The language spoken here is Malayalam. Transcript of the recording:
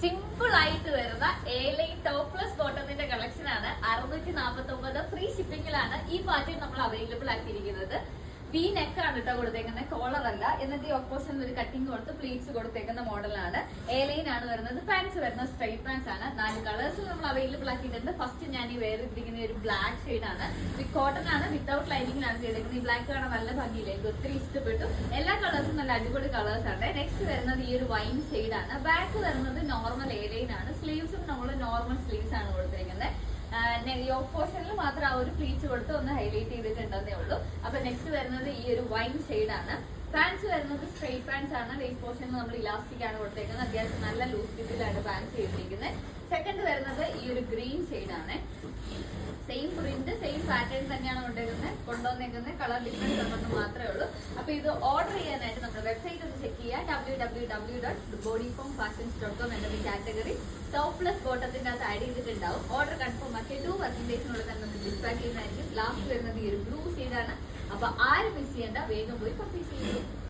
സിമ്പിൾ ആയിട്ട് വരുന്ന ഏലൈൻ ടോപ്ലെസ് ബോട്ടത്തിന്റെ കളക്ഷൻ ആണ്. അറുന്നൂറ്റി നാൽപ്പത്തി ഒമ്പത് ഫ്രീ ഷിപ്പിംഗിലാണ് ഈ പാറ്റേൺ നമ്മൾ അവൈലബിൾ ആക്കിയിരിക്കുന്നത്. വി നെക്ക് ആണ് കേട്ടോ കൊടുത്തേക്കുന്നത്. കോളർ അല്ല. എന്നിട്ട് ഈ ഓപ്പോസിറ്റിൽ ഒരു കട്ടിങ് കൊടുത്ത് പ്ലീറ്റ്സ് കൊടുത്തേക്കുന്ന മോഡലാണ് എലൈൻ ആണ് വരുന്നത്. പാൻസ് വരുന്നത് സ്ട്രൈറ്റ് പാൻസ് ആണ്. നാല് കളേഴ്സ് നമ്മൾ അവൈലബിൾ ആക്കിയിട്ടുണ്ട്. ഫസ്റ്റ് ഞാൻ ഈ വേറെ ഇട്ടിരിക്കുന്ന ഒരു ബ്ലാക്ക് ഷെയ്ഡ് ആണ്. കോട്ടൺ ആണ്. വിത്തൗട്ട് ലൈനിങ്ങിലാണ് ചെയ്തേക്കുന്നത്. ഈ ബ്ലാക്ക് കാണാൻ നല്ല ഭംഗിയില്ല എനിക്ക് ഒത്തിരി ഇഷ്ടപ്പെട്ടു. എല്ലാ കളേഴ്സും നല്ല അടിപൊളി കളേഴ്സ് ആണ്. നെക്സ്റ്റ് വരുന്നത് ഈ ഒരു വൈൻ ഷെയ്ഡ് ആണ്. ബാക്ക് വരുന്നത് നോർമൽ എലൈൻ ആണ്. സ്ലീവ്സും നമ്മൾ നോർമൽ സ്ലീവ്സ് ആണ് കൊടുത്തിരിക്കുന്നത് യോക്ക് പോർഷനിൽ മാത്രം ആ ഒരു പ്ലീറ്റ് കൊടുത്ത് ഒന്ന് ഹൈലൈറ്റ് ചെയ്തിട്ടുണ്ടെന്നേ ഉള്ളൂ. അപ്പൊ നെക്സ്റ്റ് വരുന്നത് ഈ ഒരു വൈൻ ഷെയ്ഡ് ആണ്. പാൻസ് വരുന്നത് സ്ട്രെയിറ്റ് പാൻസ് ആണ്. വേസ്റ്റ് പോർഷനിൽ നമ്മൾ ഇലാസ്റ്റിക് ആണ് കൊടുത്തേക്കുന്നത്. അത്യാവശ്യം നല്ല ലൂസ് ഫിറ്റിലാണ് പാൻസ് ചെയ്തിരിക്കുന്നത്. സെക്കൻഡ് വരുന്നത് ഈ ഒരു ഗ്രീൻ ഷെയ്ഡ് ആണ്. സെയിം പ്രിന്റ് സെയിം പാറ്റേൺ തന്നെയാണ് കൊണ്ടുവരുന്നത്. കൊണ്ടുവന്നേക്കുന്നത് കളർ ഡിഫറൻസ് ഉണ്ടെന്ന് മാത്രമേ ഉള്ളൂ. അപ്പൊ ഇത് ഓർഡർ ചെയ്യാനായിട്ട് നമ്മുടെ വെബ്സൈറ്റ് ഒന്ന് ചെക്ക് ചെയ്യുക. W W W dot body form fashions dot com എന്നൊരു കാറ്റഗറി ടോപ്പ് പ്ലസ് ബോട്ടത്തിന്റെ അകത്ത് ആഡ് ചെയ്തിട്ടുണ്ടാവും. ഓർഡർ കൺഫേം ആക്കി. ടു ഡേയ്സിനുള്ളിൽ തന്നെ നമുക്ക് ഡിസ്പാച്ച് ചെയ്യുന്നതായിരിക്കും. ലാസ്റ്റ് വരുന്നത് ഈ ഒരു ബ്ലൂ ഷെയ്ഡാണ് അപ്പൊ ആരും മിസ് ചെയ്യേണ്ട വേഗം പോയി പർച്ചേസ് ചെയ്യുന്നു